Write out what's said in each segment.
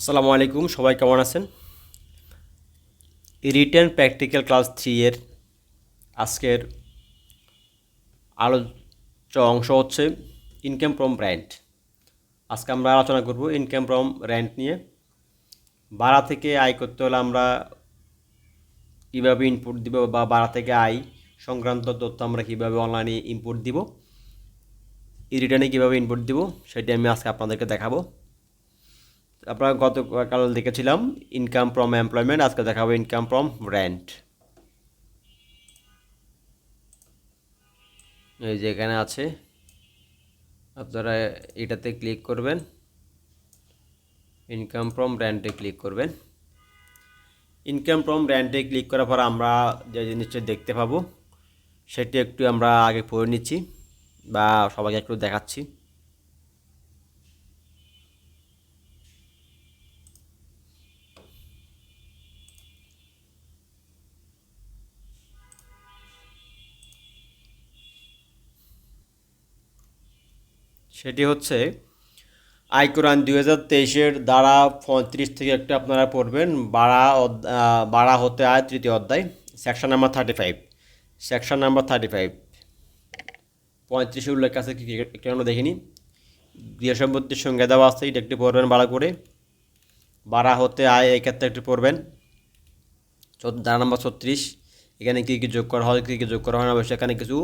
আসসালামু আলাইকুম, সবাই কেমন আছেন? রিটেন প্র্যাকটিক্যাল ক্লাস থ্রি এর আজকের আলোচ্য অংশ হচ্ছে ইনকাম ফ্রম রেন্ট আজকে আমরা আলোচনা করব ইনকাম ফ্রম র্যান্ট নিয়ে। ভাড়া থেকে আয় করতে হলে আমরা কীভাবে ইনপুট দিব বা ভাড়া থেকে আয় সংক্রান্ত তথ্য আমরা কীভাবে অনলাইনে ইনপুট দিব ই রিটার্নে কীভাবে ইনপুট দিব, সেটি আমি আজকে আপনাদেরকে দেখাবো। আপনারা গতকাল দেখেছিলাম ইনকাম ফ্রম এমপ্লয়মেন্ট আজকে দেখাবো ইনকাম ফ্রম রেন্ট এই যে এখানে আছে, আপনারা এটাতে ক্লিক করবেন ইনকাম ফ্রম রেন্টে ক্লিক করবেন। ইনকাম ফ্রম রেন্টে ক্লিক করার পর আমরা যে জিনিসটা দেখতে পাবো, সেটি একটু আমরা আগে পড়ে নিচ্ছি বা সবাইকে একটু দেখাচ্ছি। সেটি হচ্ছে আয়করান দুই হাজার তেইশের দ্বারা পঁয়ত্রিশ থেকে একটা আপনারা পড়বেন বাড়া বাড়া হতে আয় তৃতীয় অধ্যায় section number thirty five section number thirty five পঁয়ত্রিশের উল্লেখ আছে কি একটু আমরা দেখিনি। গৃহ সম্পত্তির সঙ্গে দেওয়া আছে, এটা একটু পড়বেন বাড়া করে। বাড়া হতে আয়, এই ক্ষেত্রে একটু পড়বেন। ধারা নাম্বার ছত্রিশ, এখানে কী কী যোগ করা হয়, কী কী যোগ করা হয় না, অবশ্যই এখানে কিছু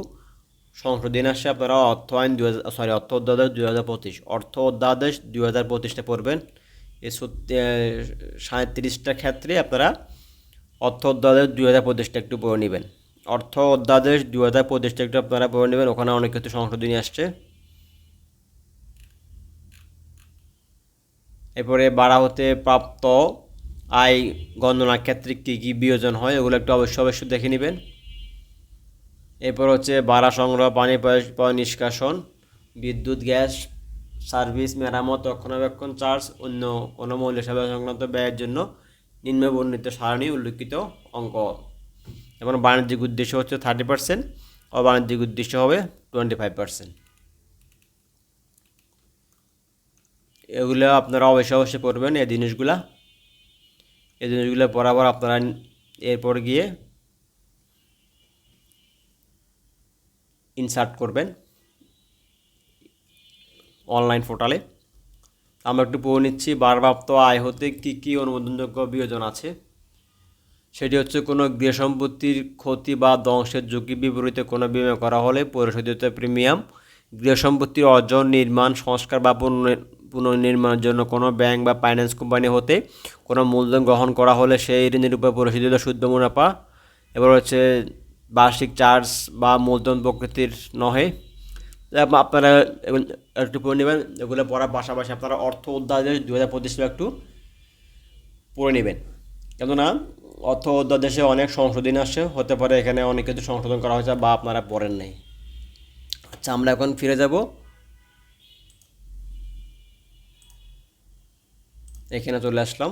সংশোধন আসছে আপনারা অর্থ আইন দু হাজার সরি অর্থ অধ্যাদেশ দুই হাজার পঁচিশ। অর্থ অধ্যাদেশ দুই হাজার পঁচিশটা পড়বেন। এই সাঁত্রিশটা ক্ষেত্রে আপনারা অর্থ অধ্যাদেশ দুই হাজার পঁচিশটা একটু পড়ে নেবেন। অর্থ অধ্যাদেশ দুই হাজার পঁচিশটা একটু আপনারা পড়ে নেবেন। ওখানে অনেক কিছু সংশোধনী আসছে। এরপরে বাড়া হতে প্রাপ্ত আয় গণনার ক্ষেত্রে কী কী বিয়োজন হয় ওগুলো একটু অবশ্যই অবশ্যই দেখে নেবেন। এরপর হচ্ছে বাড়া সংগ্রহ, পানি নিষ্কাশন, বিদ্যুৎ, গ্যাস, সার্ভিস, মেরামত, রক্ষণাবেক্ষণ, চার্জ, অন্য কোনো মূল্য সেবা সংক্রান্ত ব্যয়ের জন্য নিম্ন বর্ণিত সারণী উল্লিখিত অঙ্ক। এবং বাণিজ্যিক উদ্দেশ্য হচ্ছে থার্টি পার্সেন্ট অবাণিজ্যিক উদ্দেশ্য হবে টোয়েন্টি ফাইভ পার্সেন্ট এগুলো আপনারা অবশ্যই অবশ্যই পড়বেন এই জিনিসগুলা। এই জিনিসগুলো পড়ার পর আপনারা এরপর গিয়ে ইনসার্ট করবেন অনলাইন পোর্টালে আমরা একটু পড়ে নিচ্ছি বারপ্রাপ্ত আয় হতে কী কী অনুমোদনযোগ্য বিয়োজন আছে? সেটি হচ্ছে কোনো গৃহ সম্পত্তির ক্ষতি বা ধ্বংসের ঝুঁকি বিপরীতে কোনো বিমা করা হলে পরিশোধিত প্রিমিয়াম, গৃহ সম্পত্তির অর্জন, নির্মাণ, সংস্কার বা পুনর- পুনর্নির্মাণের জন্য কোনো ব্যাংক বা ফাইন্যান্স কোম্পানি হতে কোনো মূলধন গ্রহণ করা হলে সেই ঋণের উপর পরিশোধিত শুদ্ধ মুনাফা। এবার হচ্ছে বার্ষিক চার্জ বা মূলধন প্রকৃতির নহে। আপনারা একটু পড়ে নেবেন, এগুলো পড়ার পাশাপাশি আপনারা অর্থ অধ্যাদেশ দু হাজার পঁচিশ একটু পড়ে নেবেন। কেননা, অর্থ অধ্যাদেশে অনেক সংশোধন আসছে হতে পারে এখানে অনেক কিছু সংশোধন করা হয়েছে বা আপনারা পড়েন নাই। আচ্ছা আমরা এখন ফিরে যাব। এখানে চলে আসলাম।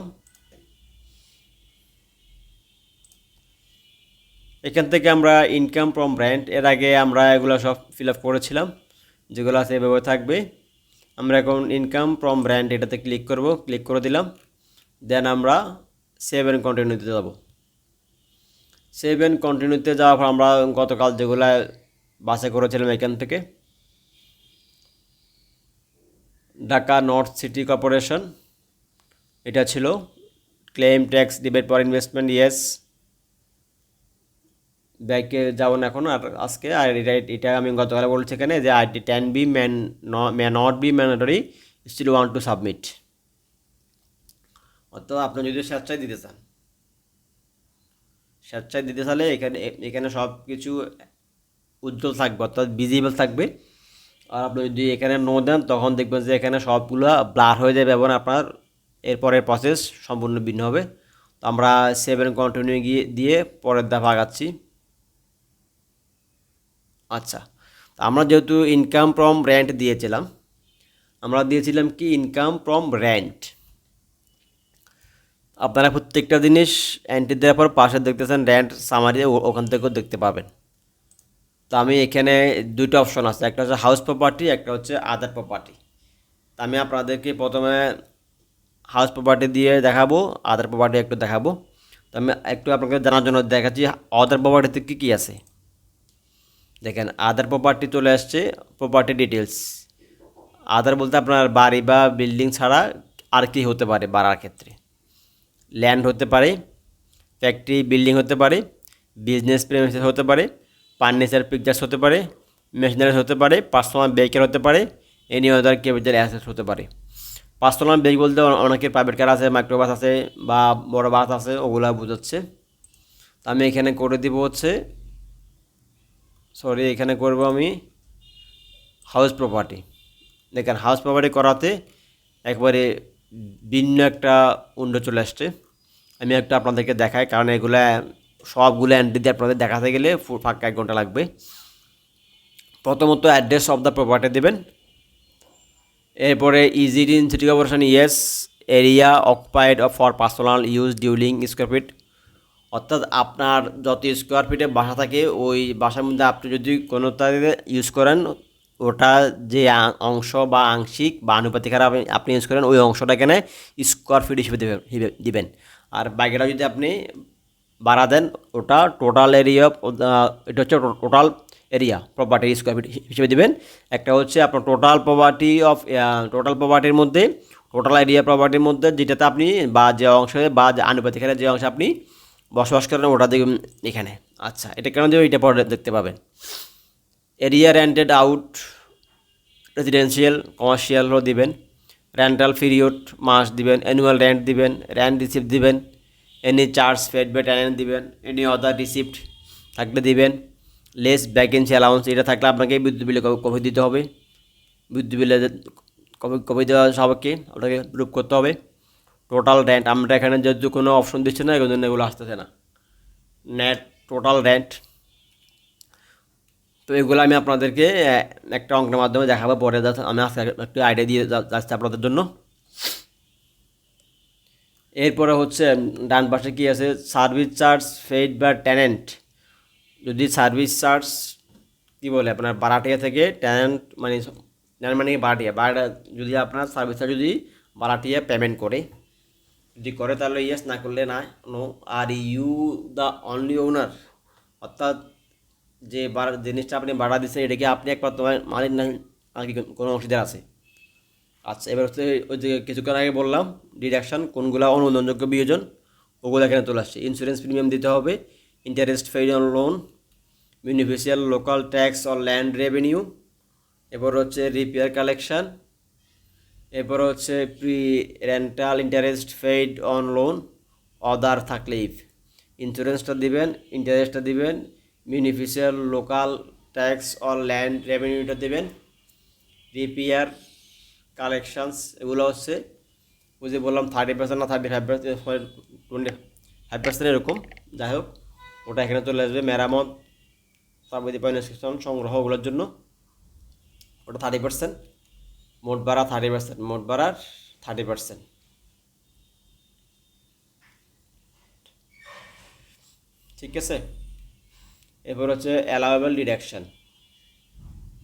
এখান থেকে আমরা ইনকাম ফ্রম রেন্ট এর আগে আমরা এগুলো সব ফিল আপ করেছিলাম, যেগুলো আছে এভাবে থাকবে। আমরা এখন ইনকাম ফ্রম রেন্ট এটাতে ক্লিক করব ক্লিক করে দিলাম দেন আমরা সেভ অ্যান্ড কন্টিনিউতে যাব। সেভ অ্যান্ড কন্টিনিউতে যাওয়ার পর আমরা গতকাল যেগুলো বাসে করেছিলাম এখান থেকে, ঢাকা নর্থ সিটি কর্পোরেশন এটা ছিল claim tax rebate for investment yes ব্যাংকে যাব না এখন, আর আজকে, আর এটা এটা আমি গতকাল বলছি এখানে যে I IT ten B man may not be mandatory, still want to submit. অর্থাৎ আপনি যদি স্বেচ্ছায় দিতে চান। স্বেচ্ছায় দিতে চাইলে এখানে এখানে সব কিছু উজ্জ্বল থাকবে, অর্থাৎ ভিজিবল থাকবে। আর আপনি যদি এখানে নো দেন, তখন দেখবেন যে এখানে সবগুলো ব্লার হয়ে যাবে এবং আপনার এরপরের প্রসেস সম্পূর্ণ ভিন্ন হবে। তো আমরা সেভেন কন্টিনিউ গিয়ে, দিয়ে পরের ধাপ আগাচ্ছি। আচ্ছা আমরা যেহেতু ইনকাম ফ্রম রেন্ট দিয়েছিলাম, আমরা দিয়েছিলাম কি ইনকাম ফ্রম রেন্ট আপনারা প্রত্যেকটা জিনিস এন্ট্রি দেওয়ার পর পাশে দেখতেছেন র্যান্ট সামারি ওখান থেকেও দেখতে পাবেন। তো আমি এখানে দুটো অপশন আছে, একটা হচ্ছে হাউস প্রপার্টি একটা হচ্ছে আদার প্রপার্টি তো আমি আপনাদেরকে প্রথমে হাউস প্রপার্টি দিয়ে দেখাবো আদার প্রপার্টি একটু দেখাবো। তো আমি একটু আপনাকে জানার জন্য দেখাচ্ছি আদার প্রপার্টিতে কী কী আছে। দেখেন আদার প্রপার্টি চলে আসছে প্রপার্টি ডিটেলস আদার বলতে আপনার বাড়ি বা বিল্ডিং ছাড়া আর কি হতে পারে বাড়ার ক্ষেত্রে। ল্যান্ড হতে পারে ফ্যাক্টরি বিল্ডিং হতে পারে বিজনেস প্রেমিসেস হতে পারে ফার্নিচার পিকচার্স হতে পারে মেশিনারিজ হতে পারে পার্সোনাল ভেহিকেল হতে পারে এনি আদার ক্যাপিটাল অ্যাসেস হতে পারে। পার্সোনাল ভেহিক বলতে অনেকের প্রাইভেট কার আছে মাইক্রোবাস আছে বা বড় বাস আছে, ওগুলা বোঝাচ্ছে। তো আমি এখানে করে দিব হচ্ছে সরি, এখানে করব আমি হাউস প্রপার্টি দেখেন হাউস প্রপার্টি করাতে একবারে ভিন্ন একটা উন্ড চলে আসছে। আমি একটা আপনাদেরকে দেখাই, কারণ এগুলা সবগুলো এন্ট্রি দিয়ে আপনাদের দেখাতে গেলে ফাঁকা এক ঘণ্টা লাগবে। প্রথমত অ্যাড্রেস অফ দ্য প্রপার্টি দেবেন। এরপরে is in city corporation yes area occupied for personal use dwelling square feet অর্থাৎ আপনার যত স্কোয়ার ফিটে বাসা থাকে, ওই বাসার মধ্যে আপনি যদি কোনো তারিখে ইউজ করেন, ওটা যে অংশ বা আংশিক বা আনুপাতিক হারে আপনি- ইউজ করেন, ওই অংশটা এখানে স্কোয়ার ফিট হিসেবে দিবেন। আর বাকিটা যদি আপনি বাড়া দেন, ওটা টোটাল এরিয়া এটা হচ্ছে total area property square feet হিসেবে দিবেন। একটা হচ্ছে আপনার টোটাল প্রপার্টি অফ টোটাল প্রপার্টির মধ্যে টোটাল এরিয়া প্রপার্টির মধ্যে যেটাতে আপনি বা যে অংশে বা যে আনুপাতিক হারে যে অংশে আপনি বসবাস করেন ওটা দেখুন এখানে। আচ্ছা এটা কেন দেবে? এটা পরে দেখতে পাবেন। Area rented out residential commercial হলো দিবেন। রেন্টাল পিরিয়ড মাস দিবেন। অ্যানুয়াল রেন্ট দিবেন। রেন্ট রিসিপ্ট দিবেন। Any charge paid by tenant দিবেন। এনি অদার রিসিপ্ট থাকলে দিবেন। লেস ভ্যাকেন্সি অ্যালাউন্স এটা থাকলে আপনাকে বিদ্যুৎ বিলে কপি দিতে হবে? বিদ্যুৎ বিলে কপি কপি দেওয়া সবাইকে? ওটাকে প্রুভ করতে হবে। টোটাল রেন্ট আমরা এখানে যেহেতু কোনো অপশন দিচ্ছি না, এগুলো এগুলো আসতেছে না। নেট টোটাল রেন্ট তো এগুলো আমি আপনাদেরকে একটা অঙ্কের মাধ্যমে দেখাবো, পরে আমি আজকে একটু আইডিয়া দিয়ে যাচ্ছি আপনাদের জন্য। এরপরে হচ্ছে ডান পাশে কী আছে? Service charge paid by tenant যদি সার্ভিস চার্জ কী বলে আপনার, বারাটিয়া থেকে ট্যানেন্ট মানে ট্যানেন্ট মানে বারাটিয়া? বারাটা যদি আপনার সার্ভিস চার্জ যদি বারাটিয়া পেমেন্ট করে। যদি করে তাহলে ইয়েস না করলে না no are you the only owner অর্থাৎ যে বাড়া জিনিসটা আপনি ভাড়া দিচ্ছেন, এটাকে আপনি একবার তোমার মালিক না আর কি কোনো অংশীদার আছে। আচ্ছা এবার হচ্ছে ওই যে কিছুক্ষণ আগে বললাম ডিডাকশান কোনগুলো অনুমোদনযোগ্য বিয়োজন, ওগুলো এখানে চলে আসছে। ইন্স্যুরেন্স প্রিমিয়াম দিতে হবে interest paid on loan beneficial local tax or land revenue এরপর হচ্ছে রিপেয়ার কালেকশন এরপর হচ্ছে pre rental interest paid on loan other থাকলে ইন্স্যুরেন্সটা দিবেন ইন্টারেস্টটা দিবেন beneficial local tax or land রেভিনিউটা দেবেন রিপেয়ার কালেকশানস এগুলো হচ্ছে ওই যে বললাম থার্টি পার্সেন্ট না thirty five percent twenty five percent এরকম। যাই হোক, ওটা এখানে চলে আসবে, মেরামত পাইনেশন সংগ্রহ ওগুলোর জন্য। ওটা থার্টি পার্সেন্ট মোট ভাড়া থার্টি পার্সেন্ট মোট ভাড়ার থার্টি পার্সেন্ট ঠিক আছে? এরপর হচ্ছে অ্যালাউয়েবল ডিডাকশান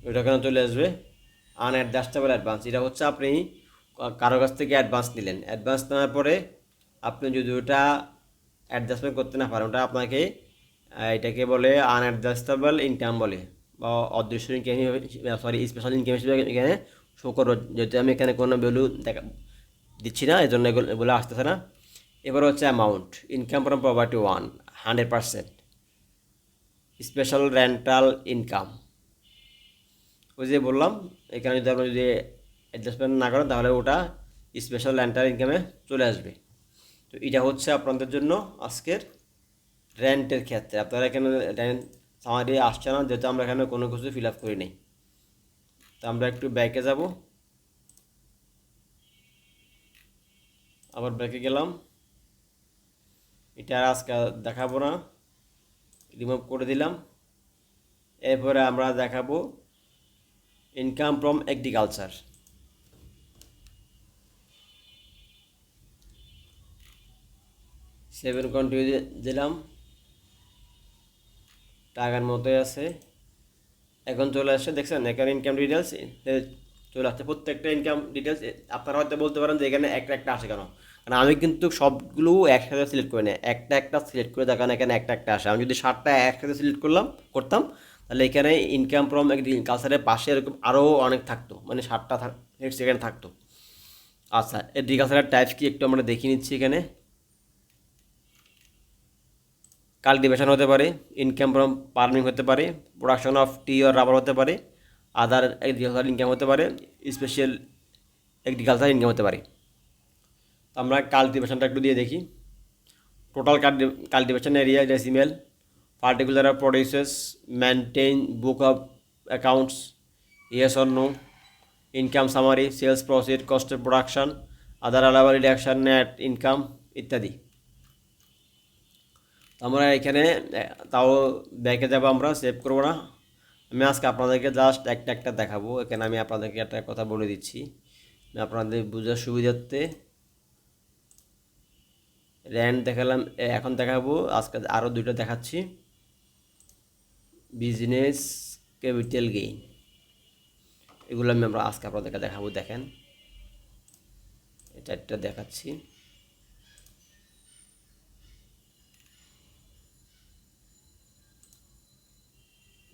ওইটা কেন চলে আসবে? আনঅ্যাডজাস্টেবল অ্যাডভান্স এটা হচ্ছে আপনি কারও কাছ থেকে অ্যাডভান্স নিলেন। অ্যাডভান্স নেওয়ার পরে আপনি যদি ওটা অ্যাডজাস্টমেন্ট করতে না পারেন, ওটা আপনাকে এটাকে বলে আনঅ্যাডজাস্টেবল ইনকাম বলে, বা অদৃশ্য ইনকাম সরি স্পেশাল ইনকাম হিসেবে এখানে শো করব যেহেতু আমি এখানে কোনো ভ্যালু দেখা দিচ্ছি না এই জন্য এগুলো এগুলো আসতেছে না। এবার হচ্ছে amount income from property one hundred percent special rental income ওই যে বললাম, এখানে যদি আপনি যদি অ্যাডজাস্টমেন্ট না করেন, তাহলে ওটা স্পেশাল রেন্টাল ইনকামে চলে আসবে। তো এটা হচ্ছে আপনাদের জন্য আজকের রেন্টের ক্ষেত্রে। আপনারা এখানে রেন্ট সামারি আসছে না, যেহেতু আমরা এখানে কোনো কিছু ফিল আপ করি নাই তো আমরা একটু ব্যাকে যাব। আবার ব্যাকে গেলাম। এটা আর আজকে দেখাবো না। রিমুভ করে দিলাম। এরপরে আমরা দেখাবো income from agriculture seven continue দিলাম। টাকার মতোই আছে। এখন চলে আসছে দেখছেন, এখানে ইনকাম ডিটেলস চলে আসছে প্রত্যেকটা ইনকাম ডিটেলস আপনারা হয়তো বলতে পারেন যে এখানে একটা একটা আসে কেন? কারণ আমি কিন্তু সবগুলো একসাথে সিলেক্ট করি না, একটা একটা সিলেক্ট করে দেখান, এখানে একটা একটা আসে। আমি যদি ষাটটা একসাথে সিলেক্ট করলাম, করতাম, তাহলে এখানে ইনকাম ফ্রম এগ্রিকালচারের পাশে এরকম আরও অনেক থাকতো মানে ষাটটা হেডস এখানে থাকতো। আচ্ছা এগ্রিকালচারের টাইপস কি একটু আমরা দেখিয়ে নিচ্ছি এখানে। কাল্টিভেশন হতে পারে ইনকাম ফ্রম ফার্মিং হতে পারে production of tea or rubber হতে পারে আদার এগ্রিকালচার ইনকাম হতে পারে স্পেশাল এগ্রিকালচার ইনকাম হতে পারে। তো আমরা কাল্টিভেশনটা একটু দিয়ে দেখি। Total cultivation area decimal particular produces maintain book of accounts yes or no income summary sales proceed cost of production other allowable deduction net income ইত্যাদি। আমরা এখানে তাও ব্যাকে যাব আমরা সেভ করব না। আমি আজকে আপনাদেরকে জাস্ট একটা একটা দেখাবো। এখানে আমি আপনাদেরকে একটা কথা বলে দিচ্ছি। আপনাদের বোঝার সুবিধার্থে র্যান্ড দেখালাম এখন দেখাবো। আজকে আরও দুইটা দেখাচ্ছি। বিজনেস ক্যাপিটাল গেইন এগুলো আমি আমরা আজকে আপনাদেরকে দেখাবো, দেখেন। এটা একটা দেখাচ্ছি।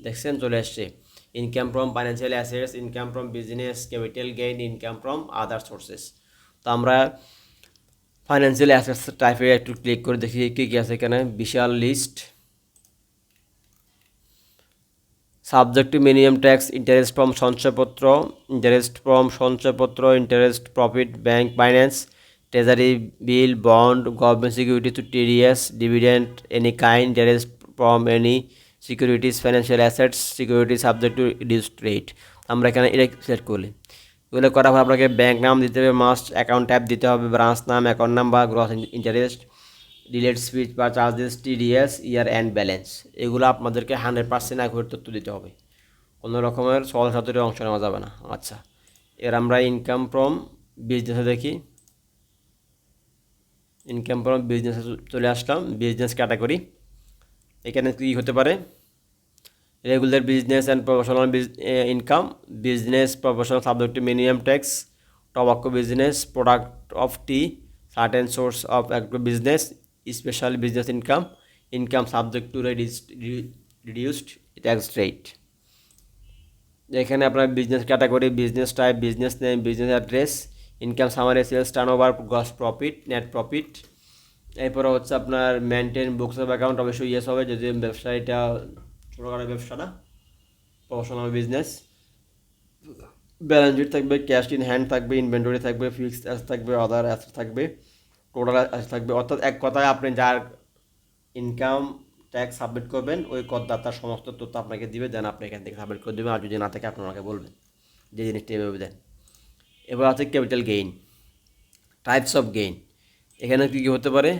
দেখছেন, চলে আসছে। Income from financial assets income from business capital gain income from other sources তো আমরা ফাইন্যান্সিয়াল অ্যাসেটস টাইপে একটু ক্লিক করে দেখি কী কী আছে এখানে। বিশাল list subject to minimum tax interest from সঞ্চয়পত্র ইন্টারেস্ট ফ্রম সঞ্চয়পত্র interest profit bank finance treasury bill bond government security to TDS dividend any kind interest from any securities financial assets security subject to reduced rate আমরা এখানে এটা select করলি। এগুলো করার পর আপনাকে ব্যাঙ্ক নাম দিতে হবে মাস্ট অ্যাকাউন্ট ট্যাপ দিতে হবে ব্রাঞ্চ নাম অ্যাকাউন্ট নাম্বার গ্রস ইন্টারেস্ট ডিলেট স্পিচ বা charges TDS year and balance এগুলো আপনাদেরকে হান্ড্রেড পার্সেন্ট অ্যাকুরেট তথ্য দিতে হবে। কোনো রকমের সহজ সাথে অংশ নেওয়া যাবে না। আচ্ছা এর আমরা ইনকাম ফ্রম বিজনেসে দেখি। ইনকাম ফ্রম বিজনেসে চলে আসলাম বিজনেস ক্যাটাগরি এখানে কী হতে পারে? Regular business and professional income business professional subject minimum tax tobacco business product of the certain source of business special business income income subject to reduced tax rate এখানে আপনার business category business type business name business address income summary sales turnover gross profit net profit এরপরে হচ্ছে আপনার maintain books of account অবশ্যই yes হবে, যদি ব্যবসায়ীটা ছোটোখাটো ব্যবসা না প্রফেশনাল বিজনেস ব্যালেন্স শিট থাকবে ক্যাশ ইন হ্যান্ড থাকবে ইনভেন্টরি থাকবে ফিক্সড অ্যাস থাকবে আদার অ্যাস থাকবে টোটাল অ্যাস থাকবে, অর্থাৎ এক কথায় আপনি যার ইনকাম ট্যাক্স সাবমিট করবেন, ওই করদাতার সমস্ত তথ্য আপনাকে দিবে দেন আপনি এখান থেকে সাবমিট করে দেবেন, আর যদি না থাকে আপনি ওনাকে বলবেন, যে জিনিসটা এভাবে দেন। এবার আছে capital gain types of gain এখানে কি হতে পারে?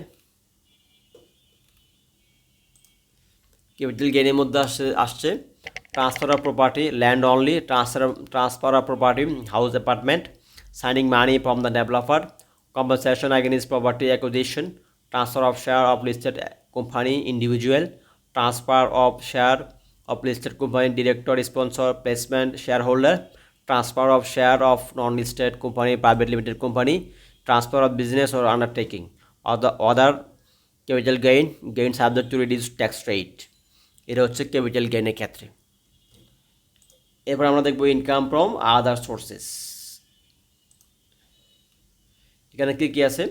ক্যাপিটাল গেনের মধ্যে আসছে আসছে। Transfer of property land only transfer transfer of property house apartment signing money from the developer compensation against property acquisition transfer of share of listed company individual transfer of share of listed company director sponsor placement shareholder transfer of share of non listed company private limited company transfer of business or undertaking. Or the other capital gain gain subject to reduced tax এটা হচ্ছে capital গেইনের ক্ষেত্রে। এরপর আমরা দেখব income from other sources এখানে কী কী আছে?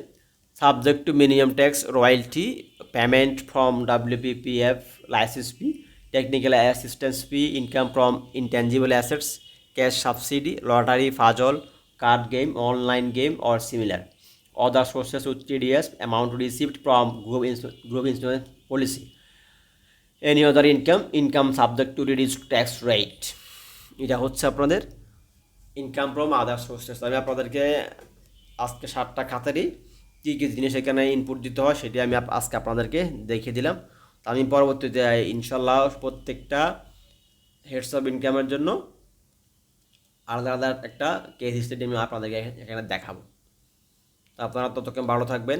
Subject to minimum tax royalty payment from WPPF license fee technical assistance fee income from intangible assets cash subsidy lottery puzzle card game online game or similar other sources with TDS amount received from group group insurance policy any other income income subject to reduce tax rate এটা হচ্ছে আপনাদের income from other sources আমি আপনাদেরকে আজকে সাতটা খাতারই কী কী জিনিস এখানে input দিতে হয় সেটি আমি আজকে আপনাদেরকে দেখিয়ে দিলাম। তো আমি পরবর্তীতে, ইনশাল্লাহ প্রত্যেকটা হেডস অফ ইনকামের জন্য আলাদা আলাদা একটা কেস হিস্ট্রি আমি আপনাদেরকে এখানে দেখাবো। তো আপনারা ততক্ষণ ভালো থাকবেন,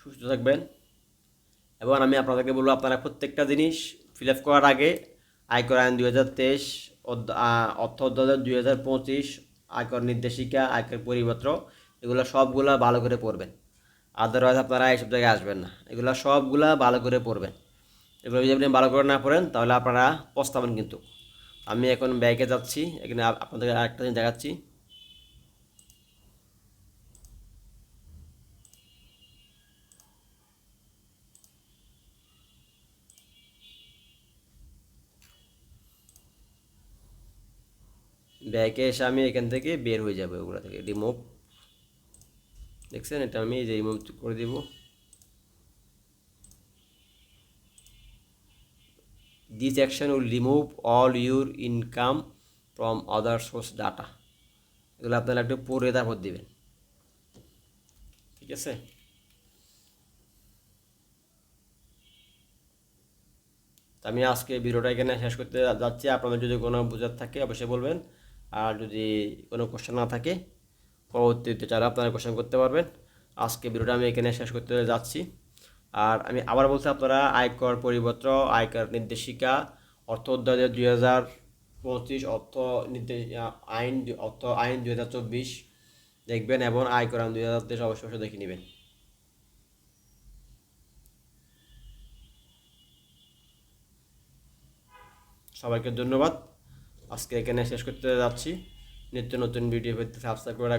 সুস্থ থাকবেন, এবং আমি আপনাদেরকে বলব আপনারা প্রত্যেকটা জিনিস ফিল আপ করার আগে আয়কর আইন দুই হাজার তেইশ অর্থ অধ্যায় দুই হাজার পঁচিশ, আয়কর নির্দেশিকা, আয়কর পরিপত্র, এগুলো সবগুলা ভালো করে পড়বেন। আদারওয়াইজ আপনারা এইসব জায়গায় আসবেন না। এগুলো সবগুলা ভালো করে পড়বেন। এগুলো যদি আপনি ভালো করে না পড়েন, তাহলে আপনারা পস্তাবেন কিন্তু। আমি এখন ব্যাগে যাচ্ছি, এখানে আপনাদের আরেকটা জিনিস দেখাচ্ছি। ব্যাকে এসে আমি এখান থেকে বের হয়ে যাবে, ওগুলো থেকে রিমুভ দেখছেন? এটা আমি যে রিমুভ করে দিব। This action will remove all your income from other source data এগুলো আপনারা একটু পরে তারপর দেবেন। ঠিক আছে? আমি আজকে ভিডিওটা এখানে শেষ করতে যাচ্ছি। আপনাদের যদি কোনো বোঝার থাকে অবশ্যই বলবেন। আর যদি কোনো কোশ্চেন না থাকে, পরবর্তীতে যারা আপনারা কোশ্চেন করতে পারবেন, আজকে ভিডিওটা আমি এখানে শেষ করতে যাচ্ছি। আর আমি আবার বলছি আপনারা আয়কর পরিপত্র, আয়কর নির্দেশিকা, অর্থ অধ্যায় দুই হাজার পঁচিশ, অর্থ নির্দেশ, আইন অর্থ আইন দুই হাজার চব্বিশ দেখবেন এবং আয়কর আইন দুই হাজার তেইশ অবশ্যই অবশ্যই দেখে নেবেন। সবাইকে ধন্যবাদ। আজকে এখানে শেষ করতে যাচ্ছি। নিত্য নতুন ভিডিও পেতে সাবস্ক্রাইব করে।